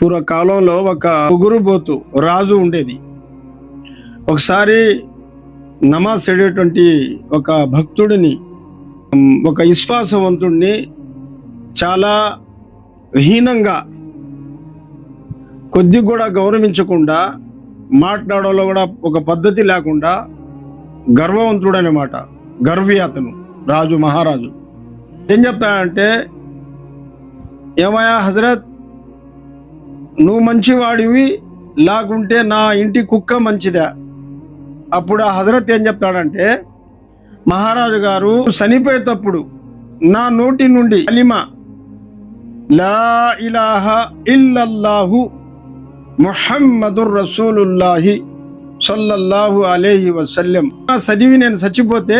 పూర్వకాలంలో ఒక బోతు రాజు ఉండేది. ఒకసారి నమాజ్ చేయటువంటి ఒక భక్తుడిని ఒక విశ్వాసవంతుడిని చాలా హీనంగా కొద్ది కూడా గౌరవించకుండా మాట్లాడడంలో కూడా ఒక పద్ధతి లేకుండా గర్వవంతుడు అనమాట గర్వి అతను రాజు మహారాజు. ఏం చెప్తాడంటే ఏమయా హజరత్ నువ్వు మంచివాడివి లేకుంటే నా ఇంటి కుక్క మంచిదా? అప్పుడు ఆ హజరత్ ఏం చెప్తాడంటే మహారాజు గారు చనిపోయేటప్పుడు నా నోటి నుండి అలిమా లా ఇలాహ ఇల్లల్లాహు ముహమ్మదుర్ రసూలుల్లాహి సల్లల్లాహు అలేహి వసల్లం. ఆ చదివి నేను చచ్చిపోతే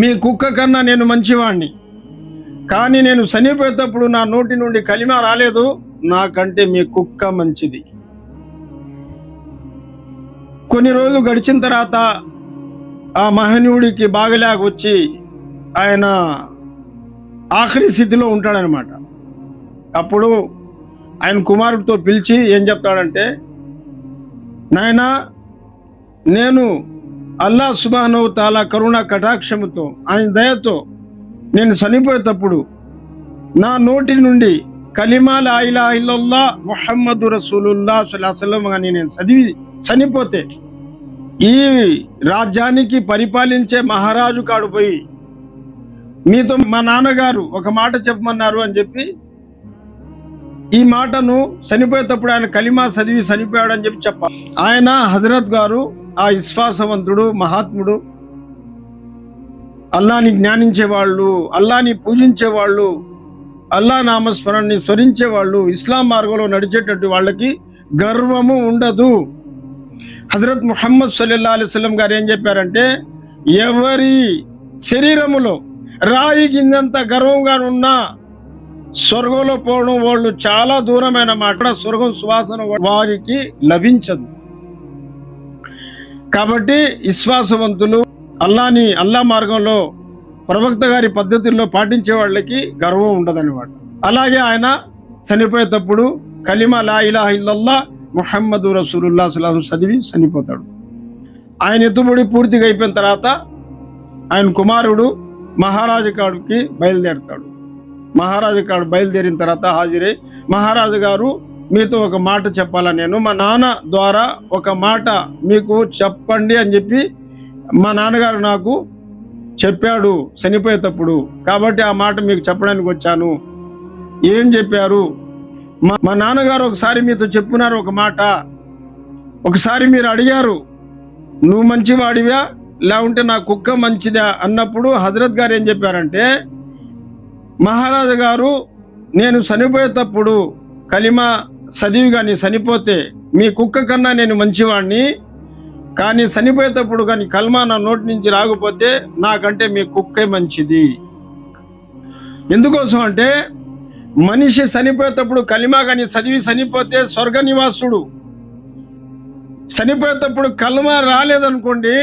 మీ కుక్క కన్నా నేను మంచివాణ్ణి. కానీ నేను చనిపోయేటప్పుడు నా నోటి నుండి కలిమా రాలేదు. నాకంటే మీ కుక్క మంచిది. కొన్ని రోజులు గడిచిన తర్వాత ఆ మహనీయుడికి బాగలేక వచ్చి ఆయన ఆఖరి స్థితిలో ఉంటాడనమాట. అప్పుడు ఆయన కుమారుడితో పిలిచి ఏం చెప్తాడంటే నాయనా నేను అల్లా సుబానవు తాలా కరుణ కటాక్షముతో ఆయన దయతో నేను చనిపోయేటప్పుడు నా నోటి నుండి కలిమా లాయిలా ఇల్లల్లా ముహమ్మదు రసూలుల్లా సల్లాహం అని నేను చదివి చనిపోతే ఈ రాజ్యానికి పరిపాలించే మహారాజు కాడు పోయి మీతో మా నాన్నగారు ఒక మాట చెప్పమన్నారు అని చెప్పి ఈ మాటను చనిపోయేటప్పుడు ఆయన కలిమా చదివి చనిపోయాడు అని చెప్పి చెప్ప ఆయన హజరత్ గారు ఆ విశ్వాసవంతుడు మహాత్ముడు అల్లాని జ్ఞానించే వాళ్ళు అల్లాని పూజించే వాళ్ళు అల్లా నామస్మరణని స్మరించే వాళ్ళు ఇస్లాం మార్గంలో నడిచేటట్టు వాళ్ళకి గర్వము ఉండదు. హజరత్ ముహమ్మద్ సల్లల్లా అలిస్లం గారు ఏం చెప్పారంటే ఎవరి శరీరములో రాయి కిందంత గర్వంగా ఉన్నా స్వర్గంలో పోవడం వాళ్ళు చాలా దూరమైన మాట. స్వర్గం సువాసన వారికి లభించదు. కాబట్టి విశ్వాసవంతులు అల్లాని అల్లా మార్గంలో ప్రవక్త గారి పద్ధతుల్లో పాటించే వాళ్ళకి గర్వం ఉండదన్నమాట. అలాగే ఆయన చనిపోయేటప్పుడు కలిమా లా ఇలాహ ఇల్లల్లా ముహమ్మదు రసూలుల్లా సుల్లాహం చదివి చనిపోతాడు. ఆయన ఎత్తుబడి పూర్తిగా అయిపోయిన తర్వాత ఆయన కుమారుడు మహారాజు కాడికి బయలుదేరుతాడు. మహారాజు కాడు బయలుదేరిన తర్వాత హాజరై మహారాజు గారు మీతో ఒక మాట చెప్పాలా నేను? మా నాన్న ద్వారా ఒక మాట మీకు చెప్పండి అని చెప్పి మా నాన్నగారు నాకు చెప్పాడు చనిపోయేటప్పుడు. కాబట్టి ఆ మాట మీకు చెప్పడానికి వచ్చాను. ఏం చెప్పారు? మా మా నాన్నగారు ఒకసారి మీతో చెప్పున్నారు ఒక మాట. ఒకసారి మీరు అడిగారు నువ్వు మంచివాడివా? లేకుంటే నా కుక్క మంచిదా? అన్నప్పుడు హజరత్ గారు ఏం చెప్పారంటే మహారాజు గారు నేను చనిపోయేటప్పుడు కలిమా చదివి కానీ చనిపోతే మీ కుక్క కన్నా నేను మంచివాడిని కానీ చనిపోయేటప్పుడు కానీ కల్మా నా నోటి నుంచి రాకపోతే నాకంటే మీ కుక్కే మంచిది. ఎందుకోసం అంటే మనిషి చనిపోయేటప్పుడు కలిమా కానీ చదివి చనిపోతే స్వర్గ నివాసుడు చనిపోయేటప్పుడు కల్మా రాలేదనుకోండి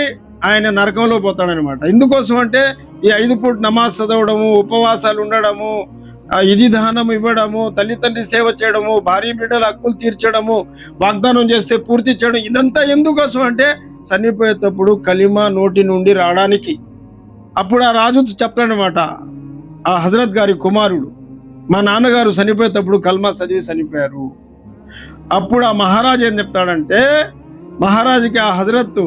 ఆయన నరకంలో పోతాడనమాట. ఎందుకోసం అంటే ఈ ఐదు పూట నమాజ్ చదవడము ఉపవాసాలు ఉండడము ఇది దానం ఇవ్వడము తల్లిదండ్రి సేవ చేయడము భార్య బిడ్డల హక్కులు తీర్చడము వాగ్దానం చేస్తే పూర్తి చేయడం ఇదంతా ఎందుకోసం అంటే చనిపోయేటప్పుడు కలిమా నోటి నుండి రావడానికి. అప్పుడు ఆ రాజు చెప్తాడనమాట ఆ హజరత్ గారి కుమారుడు మా నాన్నగారు చనిపోయేటప్పుడు కల్మా చదివి చనిపోయారు. అప్పుడు ఆ మహారాజు ఏం చెప్తాడంటే మహారాజుకి ఆ హజరత్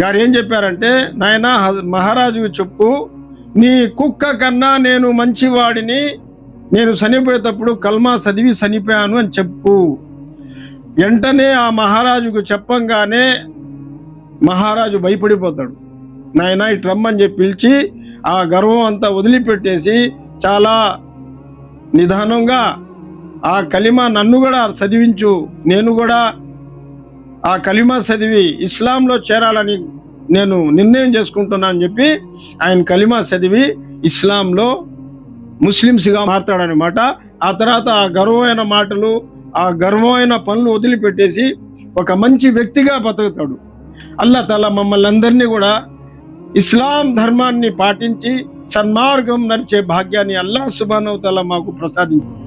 గారు ఏం చెప్పారంటే నాయన మహారాజు చెప్పు నీ కుక్క కన్నా నేను మంచివాడిని. నేను చనిపోయేటప్పుడు కల్మా చదివి చనిపోయాను అని చెప్పు. వెంటనే ఆ మహారాజుకు చెప్పంగానే మహారాజు భయపడిపోతాడు. నాయన ఇటు రమ్మని చెప్పి పిలిచి ఆ గర్వం అంతా వదిలిపెట్టేసి చాలా నిదానంగా ఆ కలిమా నన్ను కూడా చదివించు. నేను కూడా ఆ కలిమా చదివి ఇస్లాంలో చేరాలని నేను నిర్ణయం చేసుకుంటున్నా అని చెప్పి ఆయన కలిమా చదివి ఇస్లాంలో ముస్లిమ్స్గా మారతాడనమాట ఆ తర్వాత ఆ గర్వమైన మాటలు ఆ గర్వమైన పనులు వదిలిపెట్టేసి ఒక మంచి వ్యక్తిగా బతుకుతాడు. అల్లా తల మమ్మల్ని అందరినీ కూడా ఇస్లాం ధర్మాన్ని పాటించి సన్మార్గం నడిచే భాగ్యాన్ని అల్లా సుబానవతల మాకు ప్రసాదించారు